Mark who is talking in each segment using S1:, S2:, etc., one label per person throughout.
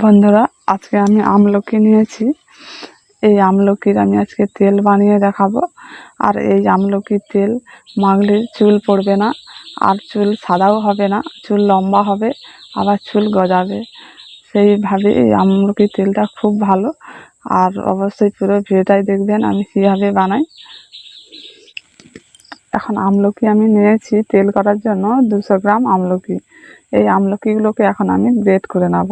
S1: বন্ধুরা, আজকে আমি আমলকি নিয়েছি। এই আমলকির আমি আজকে তেল বানিয়ে দেখাবো। আর এই আমলকির তেল মাখলে চুল পড়বে না, আর চুল সাদাও হবে না, চুল লম্বা হবে, আবার চুল গজাবে। সেইভাবে এই আমলকির তেলটা খুব ভালো। আর অবশ্যই পুরো ভিডিওটাই দেখবেন, আমি কীভাবে বানাই। এখন আমলকি আমি নিয়েছি তেল করার জন্য দুশো গ্রাম আমলকি। এই আমলকিগুলোকে এখন আমি গ্রেট করে নেব।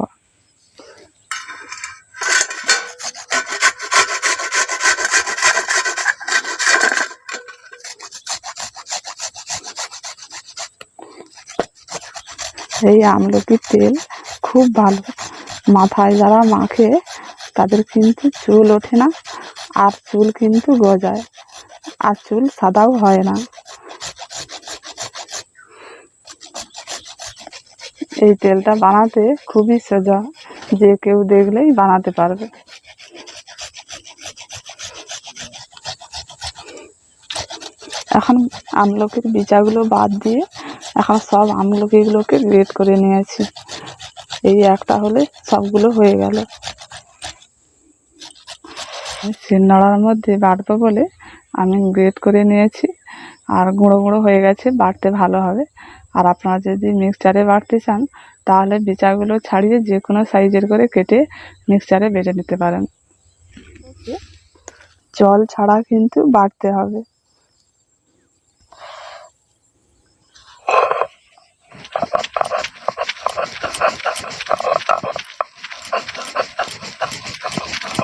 S1: এই আমলকির তেল খুব ভালো। মাথায় যারা মাখে, তাদের কিন্তু চুল ওঠে না আর চুল কিন্তু গজায় আর চুল সাদাও হয় না। এই তেলটা বানাতে খুবই সোজা, যে কেউ দেখলেই বানাতে পারবে। এখন আমলকির বিচাগুলো বাদ দিয়ে এখন সব আমলকিগুলোকে গ্রেড করে নিয়েছি। এই একটা হলে সবগুলো হয়ে গেল। শিলনোড়ার মধ্যে বাটবো বলে আমি গ্রেড করে নিয়েছি। আর গুঁড়ো গুঁড়ো হয়ে গেছে বাটতে ভালো হবে। আর আপনারা যদি মিক্সচারে বাটতে চান তাহলে বিচাগুলো ছাড়িয়ে যে কোনো সাইজের করে কেটে মিক্সচারে বেটে নিতে পারেন। জল ছাড়া কিন্তু বাটতে হবে।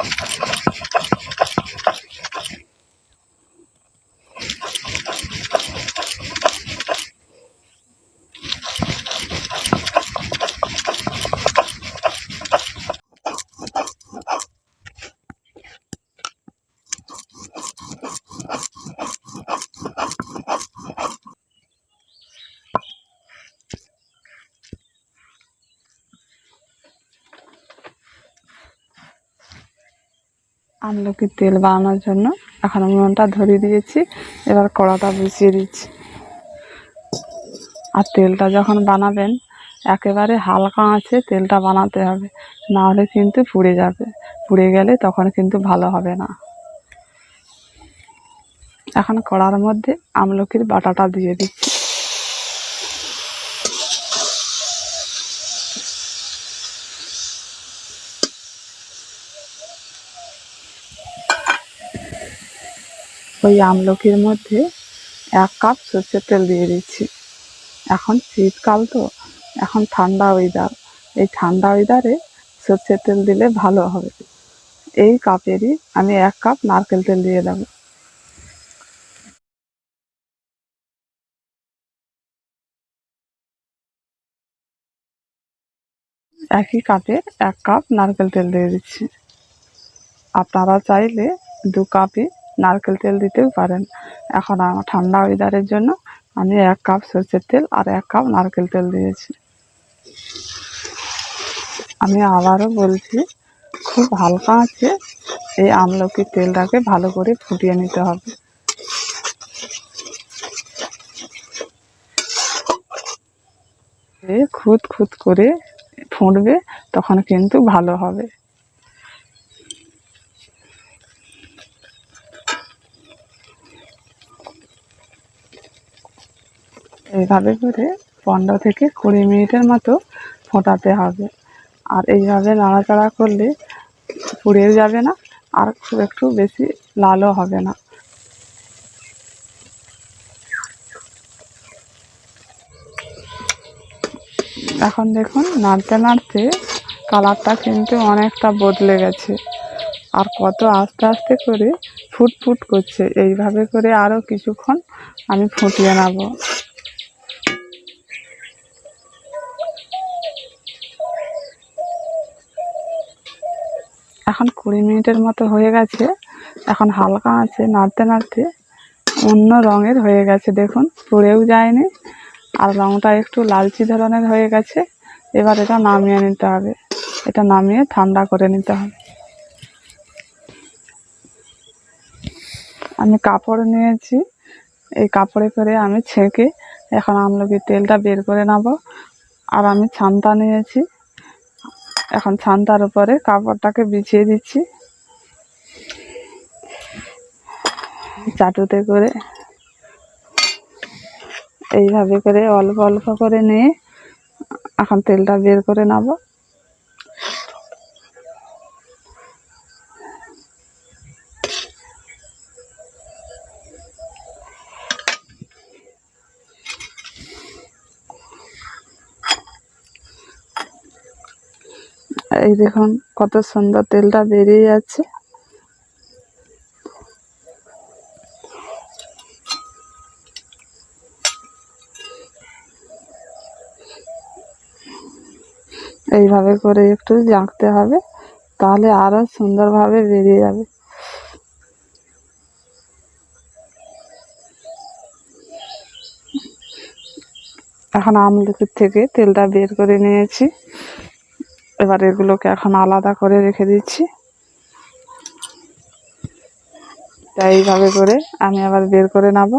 S1: Thank you. আমলকির তেল বানানোর জন্য এখন আমি উনুনটা ধরিয়ে দিয়েছি। এবার কড়াটা বসিয়ে দিচ্ছি। আর তেলটা যখন বানাবেন, একেবারে হালকা আছে, তেলটা বানাতে হবে। না হলে কিন্তু পুড়ে যাবে। পুড়ে গেলে তখন কিন্তু ভালো হবে না। এখন কড়ার মধ্যে আমলকির বাটাটা দিয়ে দিচ্ছি। ওই আমলকির মধ্যে এক কাপ সর্ষের তেল দিয়ে দিচ্ছি। এখন শীতকাল তো, এখন ঠান্ডা ওয়েদার এই ঠান্ডা ওয়েদারে সর্ষের তেল দিলে ভালো হবে। এই কাপেরই আমি এক কাপ নারকেল তেল দিয়ে দেবো। একই কাপে এক কাপ নারকেল তেল দিয়ে দিচ্ছি। আপনারা চাইলে দু কাপই নারকেল তেল দিতেও পারেন। এখন আমার ঠান্ডা ওয়েদারের জন্য আমি এক কাপ সরষের তেল আর এক কাপ নারকেল তেল দিয়েছি। আমি আবারও বলছি, খুব হালকা আছে, এই আমলকির তেলটাকে ভালো করে ফুটিয়ে নিতে হবে। খুদ খুদ করে ফুটবে, তখন কিন্তু ভালো হবে। এইভাবে করে পনেরো থেকে কুড়ি মিনিটের মতো ফোটাতে হবে। আর এইভাবে নাড়াচাড়া করলে পুড়েও যাবে না, আর খুব একটু বেশি লালও হবে না। এখন দেখুন, নাড়তে নাড়তে কালারটা কিন্তু অনেকটা বদলে গেছে। আর কত আস্তে আস্তে করে ফুট ফুট করছে। এইভাবে করে আরও কিছুক্ষণ আমি ফুটিয়ে নেব। এখন কুড়ি মিনিটের মতো হয়ে গেছে। এখন হালকা আছে, নাড়তে নাড়তে অন্য রঙের হয়ে গেছে, দেখুন, পুড়েও যায়নি। আর রঙটা একটু লালচি ধরনের হয়ে গেছে। এবার এটা নামিয়ে নিতে হবে। এটা নামিয়ে ঠান্ডা করে নিতে হবে। আমি কাপড় নিয়েছি। এই কাপড়ে করে আমি ছেঁকে এখন আমলকির তেলটা বের করে নেব। আর আমি ছানটা নিয়েছি। এখন ছানটার উপরে কাপড়টাকে বিছিয়ে দিচ্ছি। চাটুতে করে এইভাবে করে অল্প অল্প করে নিয়ে এখন তেলটা বের করে নেব। এই দেখুন কত সুন্দর তেলটা বেরিয়ে যাচ্ছে। এইভাবে করে একটু জাঁকতে হবে, তাহলে আরও সুন্দরভাবে বেরিয়ে যাবে। এখন আমলকির থেকে তেলটা বের করে নিয়েছি। এবার এগুলোকে এখন আলাদা করে রেখে দিচ্ছি। এইভাবে করে আমি আবার বের করে নেব।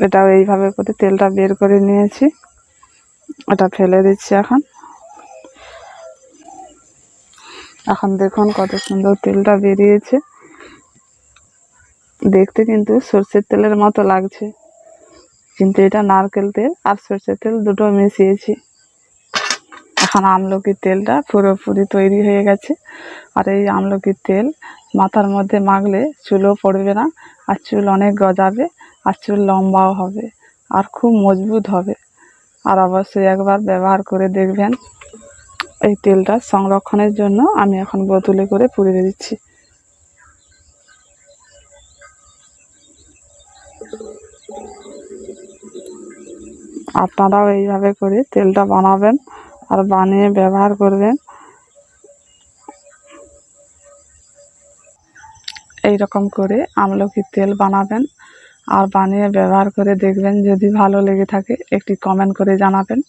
S1: এটাও এইভাবে করে তেলটা বের করে নিয়েছি। এটা ফেলে দিচ্ছি এখন। এখন দেখুন কত সুন্দর তেলটা বেরিয়েছে। দেখতে কিন্তু সর্ষের তেলের মতো লাগছে। কিন্তু এটা নারকেল তেল আর সর্ষের তেল দুটো মিশিয়েছি। এখন আমলকির তেলটা পুরোপুরি তৈরি হয়ে গেছে। আর এই আমলকির তেল মাথার মধ্যে মাখলে চুলও পড়বে না আর চুল অনেক গজাবে আর চুল লম্বাও হবে আর খুব মজবুত হবে। আর অবশ্যই একবার ব্যবহার করে দেখবেন। এই তেলটা সংরক্ষণের জন্য আমি এখন বোতলে করে পুড়ে দিচ্ছি। আপনারাও এইভাবে করে তেলটা বানাবেন আর বানিয়ে ব্যবহার করবেন। এই রকম করে আমলকি তেল বানাবেন আর বানিয়ে ব্যবহার করে দেখবেন যদি ভালো লেগে থাকে একটি কমেন্ট করে জানাবেন।